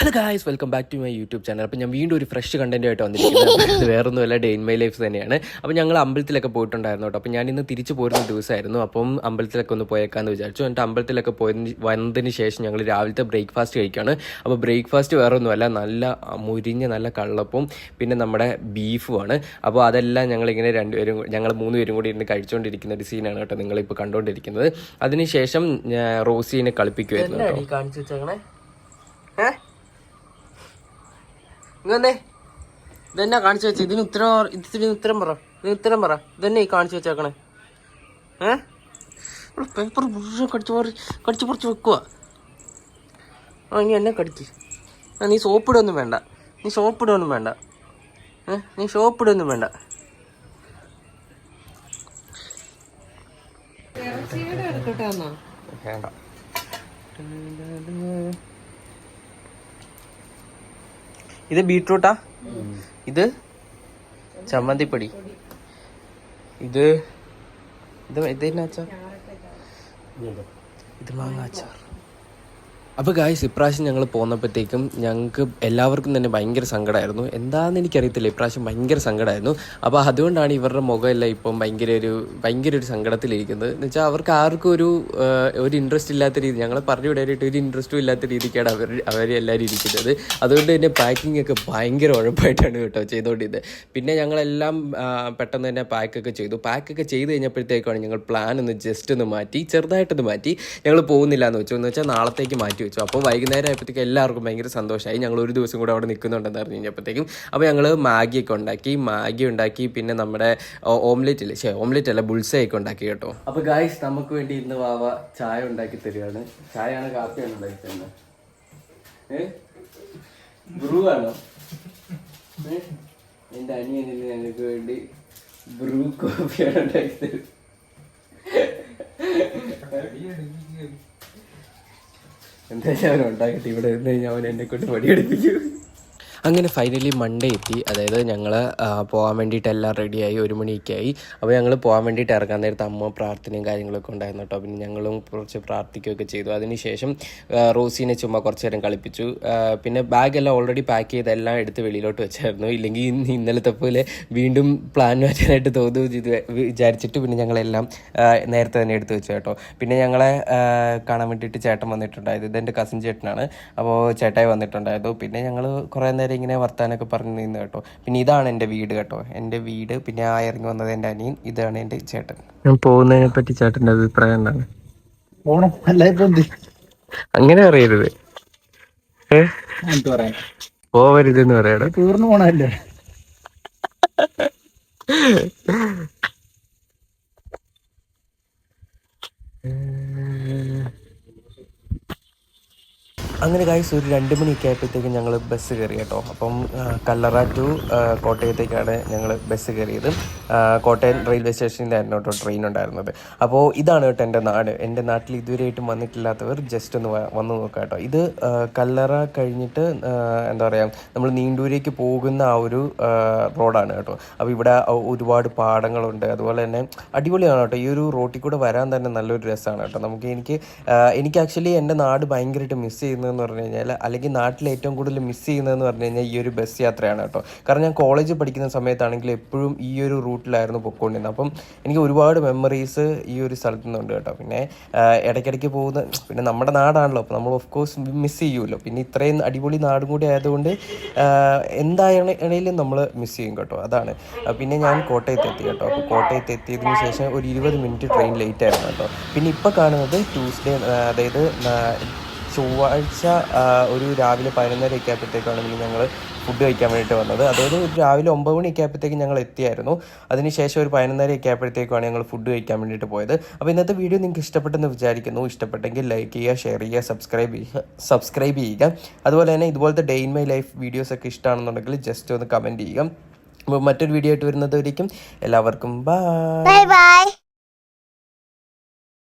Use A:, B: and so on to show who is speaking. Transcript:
A: Hello guys welcome back to my YouTube channel അപ്പോൾ ഞാൻ വീണ്ടും ഒരു ഫ്രഷ് കണ്ടന്റ് ആയിട്ട് വന്നിരിക്കുന്നത് വേറൊന്നുമല്ല ഡേ ഇൻ മൈ ലൈഫ് തന്നെയാണ്. അപ്പോൾ ഞങ്ങൾ അമ്പലത്തിലൊക്കെ പോയിട്ടുണ്ടായിരുന്നു കേട്ടോ. അപ്പോൾ ഞാൻ ഇന്ന് തിരിച്ചു പോരുന്ന ദിവസമായിരുന്നു. അപ്പം അമ്പലത്തിലൊക്കെ ഒന്ന് പോയേക്കാന്ന് വിചാരിച്ചു. എന്നിട്ട് അമ്പലത്തിലൊക്കെ പോയതിന് വന്നതിന് ശേഷം ഞങ്ങൾ രാവിലത്തെ ബ്രേക്ക്ഫാസ്റ്റ് കഴിക്കുകയാണ്. അപ്പോൾ ബ്രേക്ക്ഫാസ്റ്റ് വേറെ ഒന്നുമല്ല നല്ല മുരിഞ്ഞ നല്ല കള്ളപ്പും പിന്നെ നമ്മുടെ ബീഫുമാണ് അപ്പോൾ അതെല്ലാം ഞങ്ങളിങ്ങനെ രണ്ടുപേരും ഞങ്ങൾ മൂന്ന് പേരും കൂടി ഇരുന്ന് കഴിച്ചുകൊണ്ടിരിക്കുന്ന ഒരു സീനാണ് കേട്ടോ നിങ്ങളിപ്പോൾ കണ്ടുകൊണ്ടിരിക്കുന്നത് അതിനുശേഷം റോസീനെ കളിപ്പിക്കുമായിരുന്നു കേട്ടോ. ഇങ്ങനെ ഇതന്നെ കാണിച്ചു വെച്ച? ഇതിന് ഉത്തരം ഇതിന് ഉത്തരം പറ. ഇതിന് ഉത്തരം പറ. ഇതന്നെ ഈ കാണിച്ചു വെച്ചേക്കണേ? ഏ? പേപ്പർ മുഴുവൻ കടിച്ചു പറി കടിച്ചു പറിച്ച് വെക്കുക ആ ഇനി എന്നെ കടിക്ക്. ആ നീ സോപ്പിടൊന്നും വേണ്ട. നീ സോപ്പിടൊന്നും വേണ്ട. ഏ? നീ സോപ്പിടൊന്നും വേണ്ട. വേണ്ട. ഇത് ബീട്രൂട്ടാ. ഇത് ചമ്മന്തിപ്പൊടി. ഇത് ഇത് ഇത് എന്നാ ഇത് മാങ്ങ അച്ചാർ. അപ്പോൾ ഗായ്സ് ഇപ്രാവശ്യം ഞങ്ങൾ പോന്നപ്പോഴത്തേക്കും ഞങ്ങൾക്ക് എല്ലാവർക്കും തന്നെ ഭയങ്കര സങ്കടമായിരുന്നു എന്താണെന്ന് എനിക്കറിയത്തില്ല ഇപ്രാവശ്യം ഭയങ്കര സങ്കടമായിരുന്നു അപ്പോൾ അതുകൊണ്ടാണ് ഇവരുടെ മുഖമെല്ലാം ഇപ്പം ഭയങ്കര ഒരു ഭയങ്കര ഒരു സങ്കടത്തിലിരിക്കുന്നത്. എന്ന് വെച്ചാൽ അവർക്ക് ആർക്കും ഒരു ഒരു ഇൻട്രസ്റ്റ് ഇല്ലാത്ത രീതി ഞങ്ങൾ പറഞ്ഞു വിടാനായിട്ട് ഒരു ഇൻട്രസ്റ്റും ഇല്ലാത്ത രീതിക്കാണ് അവർ അവരെല്ലാവരും ഇരിക്കുന്നത്. അതുകൊണ്ട് തന്നെ പാക്കിംഗ് ഒക്കെ ഭയങ്കര ഉഴപ്പായിട്ടാണ് കേട്ടോ ചെയ്തുകൊണ്ടിരുന്നത് പിന്നെ ഞങ്ങളെല്ലാം പെട്ടെന്ന് തന്നെ പാക്കൊക്കെ ചെയ്തു. പാക്കൊക്കെ ചെയ്ത് കഴിഞ്ഞപ്പോഴത്തേക്കാണ് ഞങ്ങൾ പ്ലാൻ ഒന്ന് ജസ്റ്റ് ഒന്ന് മാറ്റി ചെറുതായിട്ടൊന്ന് മാറ്റി. ഞങ്ങൾ പോകുന്നില്ല എന്ന് വെച്ചു. എന്ന് വെച്ചാൽ നാളത്തേക്ക് മാറ്റി വെച്ചു അപ്പോൾ വൈകുന്നേരം ആയപ്പോഴത്തേക്ക് എല്ലാവർക്കും ഭയങ്കര സന്തോഷമായി. ഞങ്ങൾ ഒരു ദിവസം കൂടെ അവിടെ നിൽക്കുന്നുണ്ടെന്ന് അറിഞ്ഞ് കഴിഞ്ഞപ്പോഴത്തേക്കും അപ്പോൾ ഞങ്ങൾ മാഗിയൊക്കെ ഉണ്ടാക്കി മാഗി ഉണ്ടാക്കി പിന്നെ നമ്മുടെ ഓംലെറ്റ് ഇല്ലേ? ശേ ഓംലെറ്റ് അല്ല ബുൾസയൊക്കെ ഉണ്ടാക്കി കേട്ടോ. അപ്പോൾ ഗായ്സ് നമുക്ക് വേണ്ടി ഇന്ന് വാവ ചായ ഉണ്ടാക്കി തരികയാണ്. ചായയാണ് കാപ്പിയാണ് ഉണ്ടാക്കി തരുന്നത്? അനിയനിൽ ഞങ്ങൾക്ക് വേണ്ടി ബ്രൂ കോഫിയാണ് ഉണ്ടാക്കി തരുന്നത്. എന്തായാലും അവൻ ഉണ്ടാക്കിയിട്ട് ഇവിടെ നിന്ന് കഴിഞ്ഞാൽ അവൻ എന്നെ കൊണ്ട് പണിയെടുപ്പിക്കും. അങ്ങനെ ഫൈനലി മൺഡേ എത്തി. അതായത് ഞങ്ങൾ പോകാൻ വേണ്ടിയിട്ട് എല്ലാം റെഡിയായി ഒരു മണിയൊക്കെ ആയി അപ്പോൾ ഞങ്ങൾ പോകാൻ വേണ്ടിയിട്ട് ഇറങ്ങാൻ നേരത്ത് അമ്മ പ്രാർത്ഥനയും കാര്യങ്ങളൊക്കെ ഉണ്ടായിരുന്നു കേട്ടോ പിന്നെ ഞങ്ങളും കുറച്ച് പ്രാർത്ഥിക്കുകയൊക്കെ ചെയ്തു. അതിനുശേഷം ശേഷം റോസീനെ ചുമ്മാ കുറച്ച് നേരം കളിപ്പിച്ചു. പിന്നെ ബാഗെല്ലാം ഓൾറെഡി പാക്ക് ചെയ്ത് എല്ലാം എടുത്ത് വെളിയിലോട്ട് വെച്ചായിരുന്നു. ഇല്ലെങ്കിൽ ഇന്ന് ഇന്നലത്തെ പോലെ വീണ്ടും പ്ലാൻ മാറ്റാനായിട്ട് തോന്നു വിചാരിച്ചിട്ട് പിന്നെ ഞങ്ങളെല്ലാം നേരത്തെ തന്നെ എടുത്ത് വെച്ചു കേട്ടോ. പിന്നെ ഞങ്ങളെ കാണാൻ വേണ്ടിയിട്ട് ചേട്ടൻ വന്നിട്ടുണ്ടായത്. ഇതെന്റെ കസിൻ ചേട്ടനാണ്. അപ്പോൾ ചേട്ടായി വന്നിട്ടുണ്ടായിരുന്നു. പിന്നെ ഞങ്ങൾ കുറേ നേരം ഇങ്ങനെ വർത്താനൊക്കെ പറഞ്ഞു നിന്ന് കേട്ടോ. പിന്നെ ഇതാണ് എന്റെ വീട് കേട്ടോ. എന്റെ വീട് പിന്നെ ആ ഇറങ്ങി വന്നത് എന്റെ അനിയൻ ഇതാണ് എന്റെ ചേട്ടൻ. ഞാൻ പോകുന്നതിനെ പറ്റി ചേട്ടന്റെ അഭിപ്രായം എന്താണ്?
B: പോണം അല്ല
A: അങ്ങനെ അറിയരുത് പോവരുത്
B: എന്ന് പറയാൻ
A: പോവരുതെന്ന് പറയണം
B: തീർന്നു പോണല്ലേ
A: അങ്ങനെ ഗായ്സ് ഒരു രണ്ട് മണിയൊക്കെ ആയപ്പോഴത്തേക്കും ഞങ്ങൾ ബസ് കയറി കേട്ടോ. അപ്പം കല്ലറ ടു കോട്ടയത്തേക്കാണ് ഞങ്ങൾ ബസ് കയറിയത്. കോട്ടയം റെയിൽവേ സ്റ്റേഷനിലായിരുന്നു കേട്ടോ ട്രെയിൻ ഉണ്ടായിരുന്നത്. അപ്പോൾ ഇതാണ് കേട്ടോ എന്റെ നാട്. എന്റെ നാട്ടിൽ ഇതുവരെയായിട്ടും വന്നിട്ടില്ലാത്തവർ ജസ്റ്റ് ഒന്ന് വന്നു വന്ന് നോക്കാം കേട്ടോ. ഇത് കല്ലറ കഴിഞ്ഞിട്ട് എന്താ പറയുക നമ്മൾ നീണ്ടൂരേക്ക് പോകുന്ന ആ ഒരു റോഡാണ് കേട്ടോ. അപ്പോൾ ഇവിടെ ഒരുപാട് പാടങ്ങളുണ്ട്. അതുപോലെ തന്നെ അടിപൊളിയാണ് കേട്ടോ. ഈ ഒരു റോട്ടിൽ കൂടെ വരാൻ തന്നെ നല്ലൊരു രസമാണ് കേട്ടോ. നമുക്ക് എനിക്ക് എനിക്ക് ആക്ച്വലി എന്റെ നാട് ഭയങ്കരമായിട്ട് മിസ് ചെയ്യുന്നതെന്ന് പറഞ്ഞു കഴിഞ്ഞാൽ അല്ലെങ്കിൽ നാട്ടിൽ ഏറ്റവും കൂടുതൽ മിസ് ചെയ്യുന്നതെന്ന് പറഞ്ഞു കഴിഞ്ഞാൽ ഈ ഒരു ബസ് യാത്രയാണ് കേട്ടോ. കാരണം ഞാൻ കോളേജ് പഠിക്കുന്ന സമയത്താണെങ്കിൽ എപ്പോഴും ഈ ഒരു റൂട്ടിലായിരുന്നു പൊയ്ക്കൊണ്ടിരുന്നത് അപ്പം എനിക്ക് ഒരുപാട് മെമ്മറീസ് ഈ ഒരു സ്ഥലത്തു നിന്നുണ്ട് കേട്ടോ. പിന്നെ ഇടയ്ക്കിടയ്ക്ക് പോകുന്ന പിന്നെ നമ്മുടെ നാടാണല്ലോ. അപ്പോൾ നമ്മൾ ഓഫ് കോഴ്സ് മിസ് ചെയ്യുമല്ലോ. പിന്നെ ഇത്രയും അടിപൊളി നാടും കൂടി ആയതുകൊണ്ട് എന്തായാലും നമ്മൾ മിസ് ചെയ്യും കേട്ടോ. അതാണ്. പിന്നെ ഞാൻ കോട്ടയത്ത് എത്തി കേട്ടോ. അപ്പോൾ കോട്ടയത്ത് എത്തിയതിന് ശേഷം ഒരു ഇരുപത് മിനിറ്റ് ട്രെയിൻ ലേറ്റ് ആയിരുന്നു കേട്ടോ. പിന്നെ ഇപ്പോൾ കാണുന്നത് ട്യൂസ്ഡേ അതായത് ചൊവ്വാഴ്ച ഒരു രാവിലെ പതിനൊന്നരയൊക്കെ ആയപ്പോഴത്തേക്കാണ് പിന്നെ ഞങ്ങൾ ഫുഡ് കഴിക്കാൻ വേണ്ടിയിട്ട് വന്നത്. അതായത് ഒരു രാവിലെ ഒമ്പത് മണിയൊക്കെ ആയപ്പോഴത്തേക്കും ഞങ്ങൾ എത്തിയായിരുന്നു. അതിനുശേഷം ഒരു പതിനൊന്നരയൊക്കെ ആയപ്പോഴത്തേക്കാണ് ഞങ്ങൾ ഫുഡ് കഴിക്കാൻ വേണ്ടിയിട്ട് പോയത്. അപ്പോൾ ഇന്നത്തെ വീഡിയോ നിങ്ങൾക്ക് ഇഷ്ടപ്പെട്ടെന്ന് വിചാരിക്കുന്നു. ഇഷ്ടപ്പെട്ടെങ്കിൽ ലൈക്ക് ചെയ്യുക ഷെയർ ചെയ്യുക സബ്സ്ക്രൈബ് ചെയ്യുക സബ്സ്ക്രൈബ് ചെയ്യുക. അതുപോലെ തന്നെ ഇതുപോലത്തെ day in my life videos ഒക്കെ ഇഷ്ടമാണെന്നുണ്ടെങ്കിൽ ജസ്റ്റ് ഒന്ന് കമന്റ് ചെയ്യുക. മറ്റൊരു വീഡിയോ ആയിട്ട് വരുന്നത് വരയ്ക്കും എല്ലാവർക്കും ബൈ
C: bye.